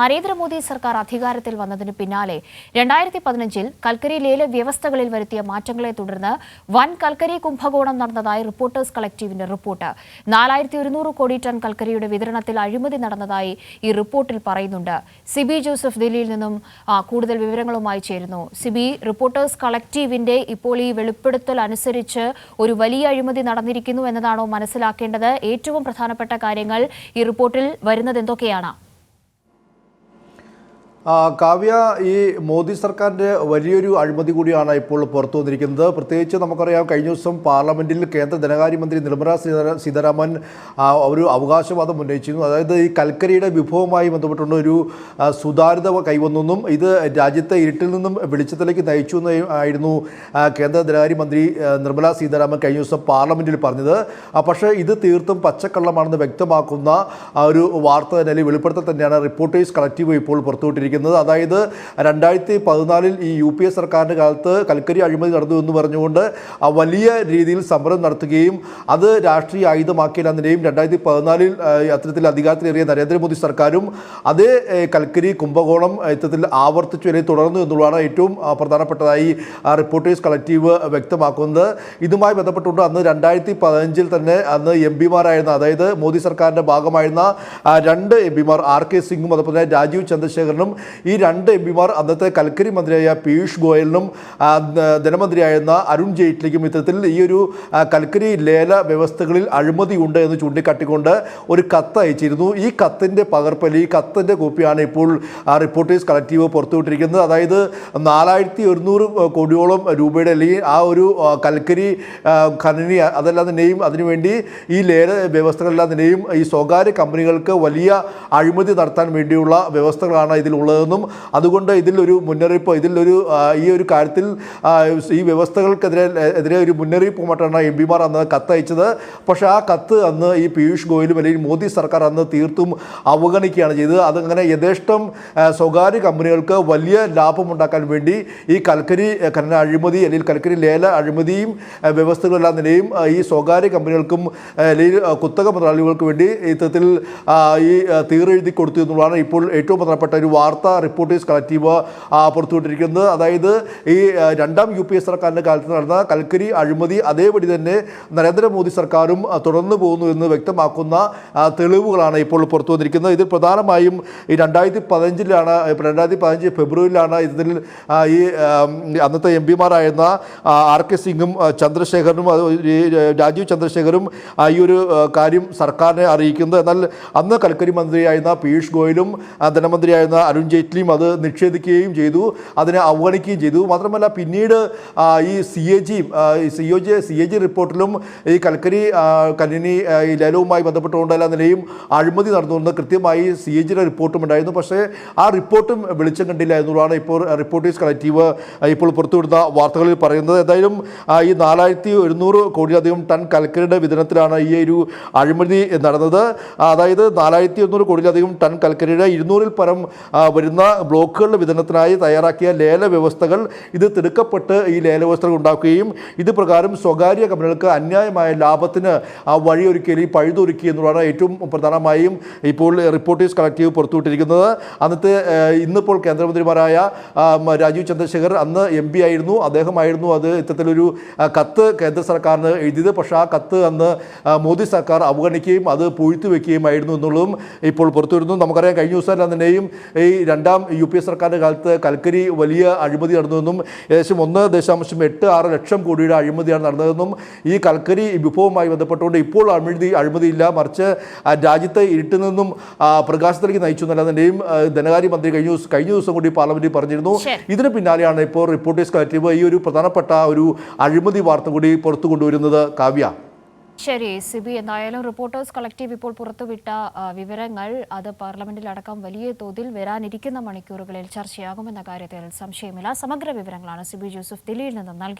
നരേന്ദ്രമോദി സർക്കാർ അധികാരത്തിൽ വന്നതിന് പിന്നാലെ രണ്ടായിരത്തി പതിനഞ്ചിൽ കൽക്കരി ലേല വ്യവസ്ഥകളിൽ വരുത്തിയ മാറ്റങ്ങളെ തുടർന്ന് വൻ കൽക്കരി കുംഭകോണം നടന്നതായി റിപ്പോർട്ടേഴ്സ് കളക്ടീവിന്റെ റിപ്പോർട്ട്. നാലായിരത്തി ഒരുന്നൂറ് കോടി ടൺ കൽക്കരിയുടെ വിതരണത്തിൽ അഴിമതി നടന്നതായി ഈ റിപ്പോർട്ടിൽ പറയുന്നുണ്ട്. സിബി ജോസഫ് ദില്ലിയിൽ നിന്നും കൂടുതൽ വിവരങ്ങളുമായി ചേരുന്നു. സിബി റിപ്പോർട്ടേഴ്സ് കളക്ടീവിന്റെ ഇപ്പോൾ ഈ വെളിപ്പെടുത്തൽ അനുസരിച്ച് ഒരു വലിയ അഴിമതി നടന്നിരിക്കുന്നു എന്നതാണോ മനസ്സിലാക്കേണ്ടത്? ഏറ്റവും പ്രധാനപ്പെട്ട കാര്യങ്ങൾ ഈ റിപ്പോർട്ടിൽ വരുന്നത് എന്തൊക്കെയാണ്? കാവ്യ ഈ മോദി സർക്കാരിന്റെ വലിയൊരു അഴിമതി കൂടിയാണ് ഇപ്പോൾ പുറത്തു വന്നിരിക്കുന്നത്. പ്രത്യേകിച്ച് നമുക്കറിയാം കഴിഞ്ഞ ദിവസം പാർലമെന്റിൽ കേന്ദ്ര ധനകാര്യമന്ത്രി നിർമ്മല സീതാരാമൻ ഒരു അവകാശവാദം ഉന്നയിച്ചിരുന്നു. അതായത് ഈ കൽക്കരിയുടെ വിഭവവുമായി ബന്ധപ്പെട്ടുള്ള ഒരു സുതാര്യത കൈവന്നെന്നും ഇത് രാജ്യത്തെ ഇരുട്ടിൽ നിന്നും വെളിച്ചത്തിലേക്ക് നയിച്ചു എന്ന് ആയിരുന്നു കേന്ദ്ര ധനകാര്യമന്ത്രി നിർമ്മല സീതാരാമൻ കഴിഞ്ഞ ദിവസം പാർലമെന്റിൽ പറഞ്ഞത്. പക്ഷേ ഇത് തീർത്തും പച്ചക്കള്ളമാണെന്ന് വ്യക്തമാക്കുന്ന ഒരു വാർത്ത തന്നെ അല്ലെങ്കിൽ വെളിപ്പെടുത്തൽ തന്നെയാണ് റിപ്പോർട്ടേഴ്സ് കളക്റ്റീവ് ഇപ്പോൾ പുറത്തുവിട്ടിരിക്കുന്നത്. അതായത് രണ്ടായിരത്തി പതിനാലിൽ ഈ യു പി എ സർക്കാരിന്റെ കാലത്ത് കൽക്കരി അഴിമതി നടന്നു എന്ന് പറഞ്ഞുകൊണ്ട് വലിയ രീതിയിൽ സമരം നടത്തുകയും അത് രാഷ്ട്രീയ ആയുധമാക്കിയില്ലെന്നതിനെയും രണ്ടായിരത്തി പതിനാലിൽ അത്തരത്തിൽ അധികാരത്തിലേറിയ നരേന്ദ്രമോദി സർക്കാരും അതേ കൽക്കരി കുംഭകോണം ഇത്തരത്തിൽ ആവർത്തിച്ചു വരെ തുടർന്നു എന്നുള്ളതാണ് ഏറ്റവും പ്രധാനപ്പെട്ടതായി റിപ്പോർട്ടേഴ്സ് കളക്റ്റീവ് വ്യക്തമാക്കുന്നത്. ഇതുമായി ബന്ധപ്പെട്ടുകൊണ്ട് അന്ന് രണ്ടായിരത്തി പതിനഞ്ചിൽ തന്നെ അന്ന് എം പിമാരായിരുന്ന അതായത് മോദി സർക്കാരിന്റെ ഭാഗമായിരുന്ന രണ്ട് എം പിമാർ ആർ കെ സിംഗും അതുപോലെ രാജീവ് ചന്ദ്രശേഖരനും ഈ രണ്ട് എം പിമാർ അന്നത്തെ കൽക്കരി മന്ത്രിയായ പീയൂഷ് ഗോയലിനും ധനമന്ത്രിയായിരുന്ന അരുൺ ജെയ്റ്റ്ലിക്കും ഇത്തരത്തിൽ ഈ ഒരു കൽക്കരി ലേല വ്യവസ്ഥകളിൽ അഴിമതിയുണ്ട് എന്ന് ചൂണ്ടിക്കാട്ടിക്കൊണ്ട് ഒരു കത്ത് അയച്ചിരുന്നു. ഈ കത്തിന്റെ പകർപ്പൽ ഈ കത്തിന്റെ കോപ്പിയാണ് ഇപ്പോൾ റിപ്പോർട്ടേഴ്സ് കളക്റ്റീവ് പുറത്തുവിട്ടിരിക്കുന്നത്. അതായത് നാലായിരത്തി ഒരുന്നൂറ് കോടിയോളം രൂപയുടെ അല്ലെങ്കിൽ ആ ഒരു കൽക്കരി ഖനനി അതെല്ലാം തന്നെയും അതിനുവേണ്ടി ഈ ലേല വ്യവസ്ഥകളെല്ലാം തന്നെയും ഈ സ്വകാര്യ കമ്പനികൾക്ക് വലിയ അഴിമതി നടത്താൻ വേണ്ടിയുള്ള വ്യവസ്ഥകളാണ് ഇതിലുള്ളതെന്നും അതുകൊണ്ട് ഇതിലൊരു മുന്നറിയിപ്പ് ഇതിലൊരു ഈ ഒരു കാര്യത്തിൽ ഈ വ്യവസ്ഥകൾക്കെതിരെ എതിരെ ഒരു മുന്നറിയിപ്പുമായിട്ടാണ് എം പിമാർ അന്ന് കത്തയച്ചത് പക്ഷേ ആ കത്ത് അന്ന് ഈ പീയൂഷ് ഗോയലും അല്ലെങ്കിൽ മോദി സർക്കാർ അന്ന് തീർത്തും അവഗണിക്കുകയാണ് ചെയ്തത്. അതങ്ങനെ യഥേഷ്ടം സ്വകാര്യ കമ്പനികൾക്ക് വലിയ ലാഭമുണ്ടാക്കാൻ വേണ്ടി ഈ കൽക്കരി ഖനന അഴിമതി അല്ലെങ്കിൽ കൽക്കരി ലേല അഴിമതിയും വ്യവസ്ഥകളെല്ലാം നിലയും ഈ സ്വകാര്യ കമ്പനികൾക്കും അല്ലെങ്കിൽ കുത്തക മുതലാളികൾക്ക് വേണ്ടി ഇത്തരത്തിൽ ഈ തീറെഴുതി കൊടുത്തു എന്നുള്ളതാണ് ഇപ്പോൾ ഏറ്റവും പ്രധാനപ്പെട്ട ഒരു വാർത്ത. റിപ്പോർട്ടേഴ്സ് കളക്റ്റീവ് പുറത്തുവിട്ടിരിക്കുന്നത്. അതായത് ഈ രണ്ടാം യു പി എ സർക്കാരിന്റെ കാലത്ത് നടന്ന കൽക്കരി അഴിമതി അതേപടി തന്നെ നരേന്ദ്രമോദി സർക്കാരും തുടർന്നു പോകുന്നു എന്ന് വ്യക്തമാക്കുന്ന തെളിവുകളാണ് ഇപ്പോൾ പുറത്തു വന്നിരിക്കുന്നത്. ഇതിൽ പ്രധാനമായും ഈ രണ്ടായിരത്തി പതിനഞ്ചിലാണ് രണ്ടായിരത്തി പതിനഞ്ച് ഫെബ്രുവരിയിലാണ് ഇതിൽ ഈ അന്നത്തെ എം പിമാരായിരുന്ന ആർ കെ സിംഗും ചന്ദ്രശേഖരനും രാജീവ് ചന്ദ്രശേഖരും ഈ ഒരു കാര്യം സർക്കാരിനെ അറിയിക്കുന്നത്. എന്നാൽ അന്ന് കൽക്കരി മന്ത്രിയായിരുന്ന പീയൂഷ് ഗോയലും ധനമന്ത്രിയായിരുന്ന അരുൺ ജെയ്റ്റ്ലിയും അത് നിഷേധിക്കുകയും ചെയ്തു അതിനെ അവഗണിക്കുകയും ചെയ്തു. മാത്രമല്ല പിന്നീട് ഈ സി എ ജിയും C O G C A G റിപ്പോർട്ടിലും ഈ കൽക്കരി കല്ലിനി ഈ ലേലവുമായി ബന്ധപ്പെട്ടുകൊണ്ട് എല്ലാ നിലയും അഴിമതി നടന്നുകൊണ്ട് കൃത്യമായി സി എ ജിയുടെ റിപ്പോർട്ടും ഉണ്ടായിരുന്നു. പക്ഷേ ആ റിപ്പോർട്ടും വെളിച്ചം കണ്ടില്ല എന്നുള്ളതാണ് ഇപ്പോൾ റിപ്പോർട്ടേഴ്സ് കളക്റ്റീവ് ഇപ്പോൾ പുറത്തുവിടുന്ന വാർത്തകളിൽ പറയുന്നത്. എന്തായാലും ഈ നാലായിരത്തി ഒരുന്നൂറ് കോടിയിലധികം ടൺ കൽക്കരിയുടെ വിതരണത്തിലാണ് ഈ ഒരു അഴിമതി നടന്നത്. അതായത് നാലായിരത്തി ഒരുന്നൂറ് കോടിയിലധികം ടൺ കൽക്കരിയുടെ ഇരുന്നൂറിൽ പരം വരുന്ന ബ്ലോക്കുകളുടെ വിതരണത്തിനായി തയ്യാറാക്കിയ ലേല വ്യവസ്ഥകൾ ഇത് തിടുക്കപ്പെട്ട് ഈ ലേല വ്യവസ്ഥകൾ ഉണ്ടാക്കുകയും ഇത് പ്രകാരം സ്വകാര്യ കമ്പനികൾക്ക് അന്യായമായ ലാഭത്തിന് ആ വഴിയൊരുക്കി അല്ലെങ്കിൽ പഴുതൊരുക്കി എന്നുള്ളതാണ് ഏറ്റവും പ്രധാനമായും ഇപ്പോൾ റിപ്പോർട്ടേഴ്സ് കളക്റ്റീവ് പുറത്തുവിട്ടിരിക്കുന്നത്. അന്നത്തെ ഇന്നിപ്പോൾ കേന്ദ്രമന്ത്രിമാരായ രാജീവ് ചന്ദ്രശേഖർ അന്ന് എം പി ആയിരുന്നു. അദ്ദേഹമായിരുന്നു അത് ഇത്തരത്തിലൊരു കത്ത് കേന്ദ്ര സർക്കാരിന് എഴുതിയത്. പക്ഷേ ആ കത്ത് അന്ന് മോദി സർക്കാർ അവഗണിക്കുകയും അത് പൂഴ്ത്തി വെക്കുകയുമായിരുന്നു എന്നുള്ളതും ഇപ്പോൾ പുറത്തു വരുന്നു നമുക്കറിയാം കഴിഞ്ഞ ദിവസം തന്നെയും ഈ രണ്ടാം യു പി എ സർക്കാരിന്റെ കാലത്ത് കൽക്കരി വലിയ അഴിമതി നടന്നതെന്നും ഏകദേശം ഒന്ന് ദശാംശം എട്ട് ആറ് ലക്ഷം കോടിയുടെ അഴിമതിയാണ് നടന്നതെന്നും ഈ കൽക്കരി വിഭവവുമായി ബന്ധപ്പെട്ടുകൊണ്ട് ഇപ്പോൾ അഴിമതി അഴിമതിയില്ല. മറിച്ച് രാജ്യത്തെ ഇരുട്ടിൽ നിന്നും പ്രകാശത്തിലേക്ക് നയിച്ചു എന്നല്ലാതെയും ധനകാര്യമന്ത്രി കഴിഞ്ഞ ദിവസം കഴിഞ്ഞ ദിവസം കൂടി പാർലമെന്റിൽ പറഞ്ഞിരുന്നു. ഇതിന് പിന്നാലെയാണ് ഇപ്പോൾ റിപ്പോർട്ടേഴ്സ് കളക്റ്റീവ് ഈ ഒരു പ്രധാനപ്പെട്ട ഒരു അഴിമതി വാർത്ത കൂടി പുറത്തു കൊണ്ടുവരുന്നത്. കാവ്യ. ശരി സിബി എന്തായാലും റിപ്പോർട്ടേഴ്സ് കളക്റ്റീവ് ഇപ്പോൾ പുറത്തുവിട്ട വിവരങ്ങൾ. അത് പാർലമെന്റിലടക്കം വലിയ തോതിൽ വരാനിരിക്കുന്ന മണിക്കൂറുകളിൽ ചർച്ചയാകുമെന്ന കാര്യത്തിൽ സംശയമില്ല. സമഗ്ര വിവരങ്ങളാണ് സിബി ജോസഫ് ദില്ലിയിൽ നിന്ന് നൽകി